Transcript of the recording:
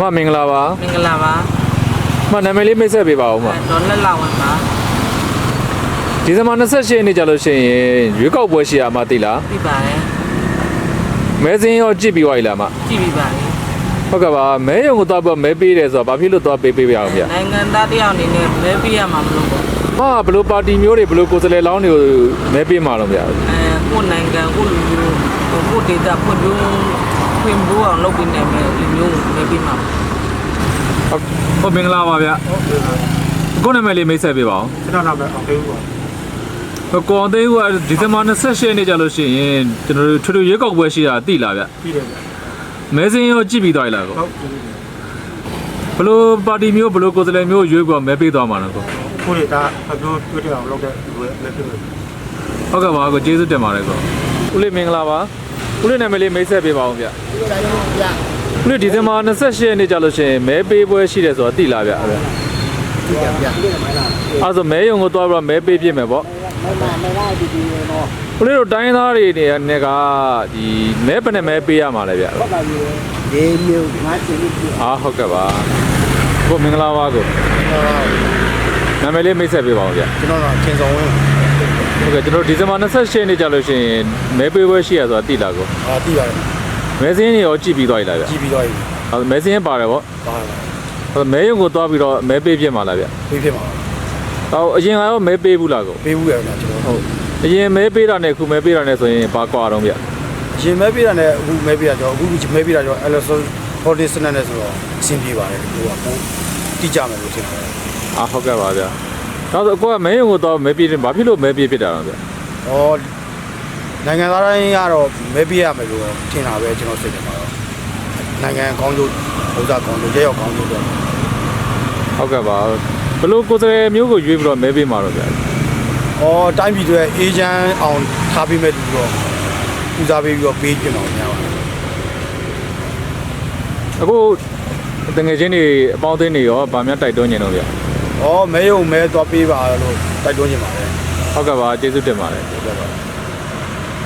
မမင်္ဂလာပါမင်္ဂလာပါမနာမည်လေးမိတ်ဆက်ပေးပါဦးမဒေါ်လက်လာဝင်ပါဒီဇင်ဘာ28ရက်နေ့ကြလို့ရှိရင်ရွေးကောက်ပွဲရှိရမှာသိလားပြပါတယ်မဲစင်းရောကြည့်ပြီးသွားပြီလားမကြည့်ပြီးပါတယ်ဟုတ်ကဲ့ပါမဲရုံကိုသွားပြီးတော့မဲပေးတယ်ဆိုတော့ဘာဖြစ်လို့သွားပေးပေးပြအောင်ဗျနိုင်ငံသားတယောက်အနေနဲ့မဲပေးရမှာမလို့ပေါ့မဘယ်လိုပါတီမျိုးတွေဘယ်လိုကိုယ်စားလှယ်လောင်းတွေကိုမဲပေးမှာတော့ဗျအဲကိုယ်နိုင်ငံကိုယ်လူမျိုးကိုယ်ဒေတာဖွံ့ဖြိုး ဖွံ့ဖြိုးအောင်လုပ်ပေးနိုင်မယ်လူမျိုးကိုမဲပေးမှာပေါ့ဟုတ်မင်္ဂလာပါဗျကိုနာမည်လေးမိတ်ဆက်ပေးပါဦးကျွန်တော်နာမည်အောင်သိဘူးပေါ့ဟိုကော်သေးကဒီဇင်ဘာ28ရက်နေ့ကြလို့ရှိရင်ကျွန်တော်တို့ထွေထွေရွေးကောက်ပွဲရှိတာသိလားဗျပြီးတယ်ဗျမဲစင်းရောကြည့်ပြီးသွားပြီလားကိုဟုတ်ပြီဘယ်လိုပါတီမျိုးဘယ်လိုကိုယ်စားလှယ်မျိုးရွေးပြီးတော့မဲပေးသွားမှာလဲကိုကိုရီဒါအပြောတွေ့တယ်အောင်လုပ်တဲ့လူရဲ့လက်ဖြစ်လို့ဟုတ်ကဲ့ပါကိုကျေးဇူးတင်ပါတယ်ကိုဦးလေးမင်္ဂလာပါ ဦးလေးနာမည်လေးမိတ်ဆက်ပေးပါအောင်ဗျဦးလေးဒီဇင်ဘာ28ရက်နေ့ကြလို့ရှိရင်မဲပေးပွဲရှိတယ်ဆိုတော့သိလားဗျအဲ့ဒါအဲ့ဆိုမဲယုံကိုသွားပြီးတော့မဲပေးပြမယ်ပေါ့ဦးလေးတို့တိုင်းသားတွေနေနေကဒီမဲပနဲ့မဲပေးရမှာလဲဗျဒီမျိုးငါတင်လို့ပြအာဟုတ်ကဲ့ပါကိုမင်္ဂလာပါကိုနာမည်လေးမိတ်ဆက်ပေးပါအောင်ဗျကျွန်တော်ကခင်ဆောင်ဝင်း ဟုတ်ကဲ့ကျွန်တော်ဒီဇင်ဘာ28ရက်နေ့ကြလို့ရှိရင်မဲပေးပွဲရှိရဆိုတာသိလားကိုအာတီးပါတယ်မဲစင်းတွေရောကြည့်ပြီးသွားပြီလားဗျကြည့်ပြီးတော့ဟုတ်မဲစင်းပါတယ်ပေါ့ပါပါဟုတ်မဲယုံကိုသွားပြီးတော့မဲပေးပြစ်မှာလားဗျပြီးဖြစ်မှာဟောအရင်ကရောမဲပေးဘူးလားကိုပေးဘူးရတယ်ကျွန်တော်ဟုတ်အရင်မဲပေးတာနဲ့အခုမဲပေးတာနဲ့ဆိုရင်ဘာကွာတော့ဗျရင်မဲပေးတာနဲ့အခုမဲပေးတာကြောအခုမဲပေးတာကြော LSO Foundation နဲ့ဆိုတော့အဆင်ပြေပါတယ်ကိုကပိုတိကျမယ်လို့ထင်ပါတယ်အာဟုတ်ကဲ့ပါဗျ နောက်ဆိုအကောကမဲယုံကိုသွားမဲပေးတယ်ဘာဖြစ်လို့မဲပေးဖြစ်တာတော့ဗျဩနိုင်ငံသားတိုင်းကတော့မဲပေးရမယ်လို့ထင်တာပဲကျွန်တော်စိတ်ထဲမှာတော့နိုင်ငံကောင်းကျိုးဥစားကောင်းကျိုးရဲရောက်ကောင်းကျိုးတော့ဟုတ်ကဲ့ပါဘလို့ကိုယ်စားလှယ်မျိုးကိုရွေးပြီးတော့မဲပေးမှာတော့ဗျဩတိုင်းပြည်တွေအေဂျင့်အောင်ထားပေးမဲ့သူတော့ဦးစားပေးပြီးတော့ပေးကြည့်အောင်များပါတယ်အခုတငယ်ချင်းတွေအပေါင်းအသင်းတွေရောဗာများတိုက်တွန်းနေတော့ဗျ။ ဩမဲယုံမဲသွားပေးပါလို့တိုက်တွန်းနေပါတယ်ဟုတ်ကဲ့ပါကျေးဇူးတင်ပါတယ်။ဟုတ်ကဲ့ပါ